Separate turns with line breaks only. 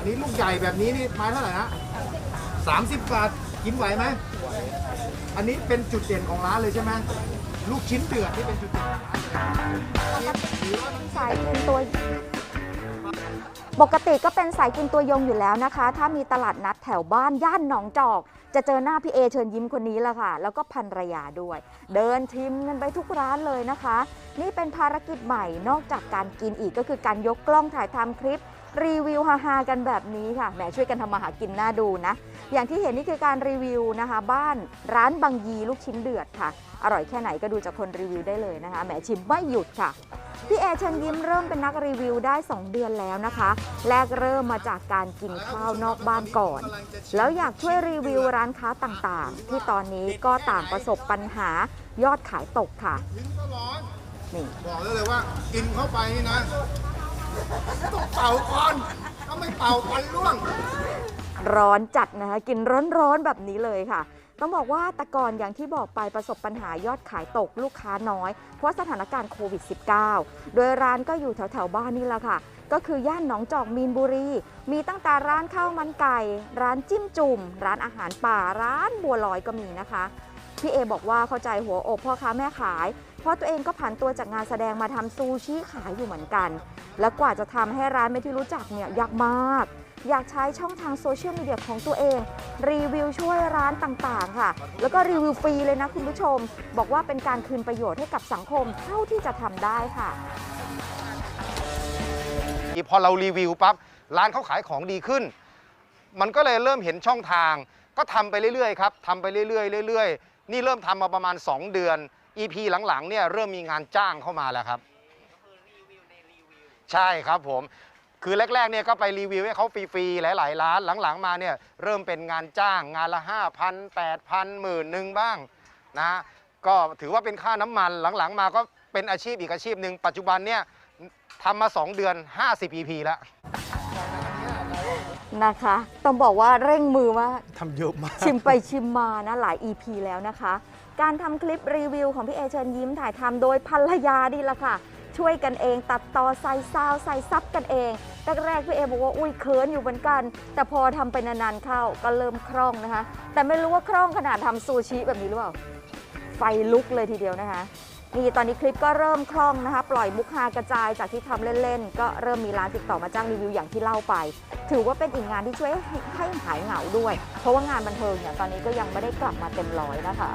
อันนี้ลูกใหญ่แบบนี้นี่ไม้เท่าไหร่นะสามสิบบาทกินไหวไหมอันนี้เป็นจุดเด่นของร้านเลยใช่ไหมลูกชิ้นเดือดที่เป็นจุดเด่นของร้านเลย
สายกินตัว ปกติก็เป็นสายกินตัวยงอยู่แล้วนะคะ ถ้ามีตลาดนัดแถวบ้านย่านหนองจอก จะเจอหน้าพี่เอเชิญยิ้มคนนี้ละค่ะ แล้วก็ภรรยาด้วย เดินชิมกันไปทุกร้านเลยนะคะ นี่เป็นภารกิจใหม่นอกจากการกินอีกก็คือการยกกล้องถ่ายทำคลิป รีวิวฮาๆกันแบบนี้ค่ะแหมช่วยกันทำมาหากินน่าดูนะ อย่างที่เห็นนี่คือการรีวิวนะคะ บ้านร้านบางยีลูกชิ้นเดือดค่ะ อร่อยแค่ไหนก็ดูจากคนรีวิวได้เลยนะคะแหมชิมไม่หยุดค่ะพี่เอเชิญยิ้มเริ่มเป็นนักรีวิวได้ 2 เดือนแล้วนะคะ แรกเริ่มมาจากการกินข้าวนอกบ้านก่อน แล้วอยากช่วยรีวิวร้านค้าต่างๆ ที่ตอนนี้ก็ต่างประสบปัญหายอดขายตกค่ะ
ชิ้นก็ร้อน
นี่
บอกได้เลยว่ากินเข้าไปนี่นะต้องเป่าก่อนถ้าไม่เป่าฟันร่วง
ร้อนจัดนะคะ กินร้อนๆแบบนี้เลยค่ะ ต้องบอกว่าแต่ก่อนอย่างที่บอกไปประสบปัญหายอดขายตกลูกค้าน้อย เพราะสถานการณ์โควิด -19 โดยร้านก็อยู่แถวๆบ้านนี่แหละค่ะ ก็คือย่านหนองจอกมีนบุรี มีตั้งแต่ร้านข้าวมันไก่ ร้านจิ้มจุ่ม ร้านอาหารป่า ร้านบัวลอยก็มีนะคะ พี่เอบอกว่าเข้าใจหัวอกพ่อค้าแม่ขาย เพราะตัวเองก็ผ่านตัวจากงานแสดงมาทำซูชิขายอยู่เหมือนกัน แล้วกว่าจะทำให้ร้านไม่ที่รู้จักเนี่ยยากมาก อยากใช้ช่องทางโซเชียลมีเดียของตัวเอง รีวิวช่วยร้านต่างๆ ค่ะ แล้วก็รีวิวฟรีเลยนะคุณผู้ชม บอกว่าเป็นการคืนประโยชน์ให้กับสังคมเท่าที่จะทำได้ค่ะ
พอเรารีวิวปั๊บร้านเขาขายของดีขึ้น มันก็เลยเริ่มเห็นช่องทาง ก็ทำไปเรื่อยๆครับทำไปเรื่อยๆเรื่อยๆ นี่เริ่มทำมาประมาณ 2 เดือน EP หลังๆเนี่ยเริ่มมีงานจ้างเข้ามาแล้วครับ ใช่ครับผม คือแรกๆเนี่ยก็ไปรีวิวให้เขาฟรีๆ หลายๆร้านหลังๆมาเนี่ยเริ่มเป็นงานจ้างงานละ 5,000 8,000หมื่นหนึ่งบ้างนะก็ถือว่าเป็นค่าน้ำมันหลังๆ มาก็เป็นอาชีพอีกอาชีพหนึ่งปัจจุบันเนี่ยทำมา 2 เดือน 50 EP แล้ว
นะคะ ต้องบอกว่าเร่งมือมาก
ทำเยอะมาก
ชิมไปชิมมานะหลาย EP แล้วนะคะ การทำคลิปรีวิวของพี่เอเชิญยิ้มถ่ายทำโดยภรรยาดีละค่ะ ช่วยกันเองตัดต่อใส่ซาวใส่ซับกันเองแรกๆพี่เอบอกว่าอุ้ยเขินอยู่เหมือนกัน แต่พอทำไปนานๆเข้าก็เริ่มคล่องนะคะ แต่ไม่รู้ว่าคล่องขนาดทำซูชิแบบนี้หรือเปล่า ไฟลุกเลยทีเดียวนะคะ นี่ตอนนี้คลิปก็เริ่มคล่องนะคะ ปล่อยมุกฮากระจายจากที่ทำเล่นๆ ก็เริ่มมีร้านติดต่อมาจ้างรีวิวอย่างที่เล่าไป ถือว่าเป็นอีกงานที่ช่วยให้หายเหงาด้วย เพราะว่างานบันเทิงเนี่ยตอนนี้ก็ยังไม่ได้กลับมาเต็มร้อยนะคะ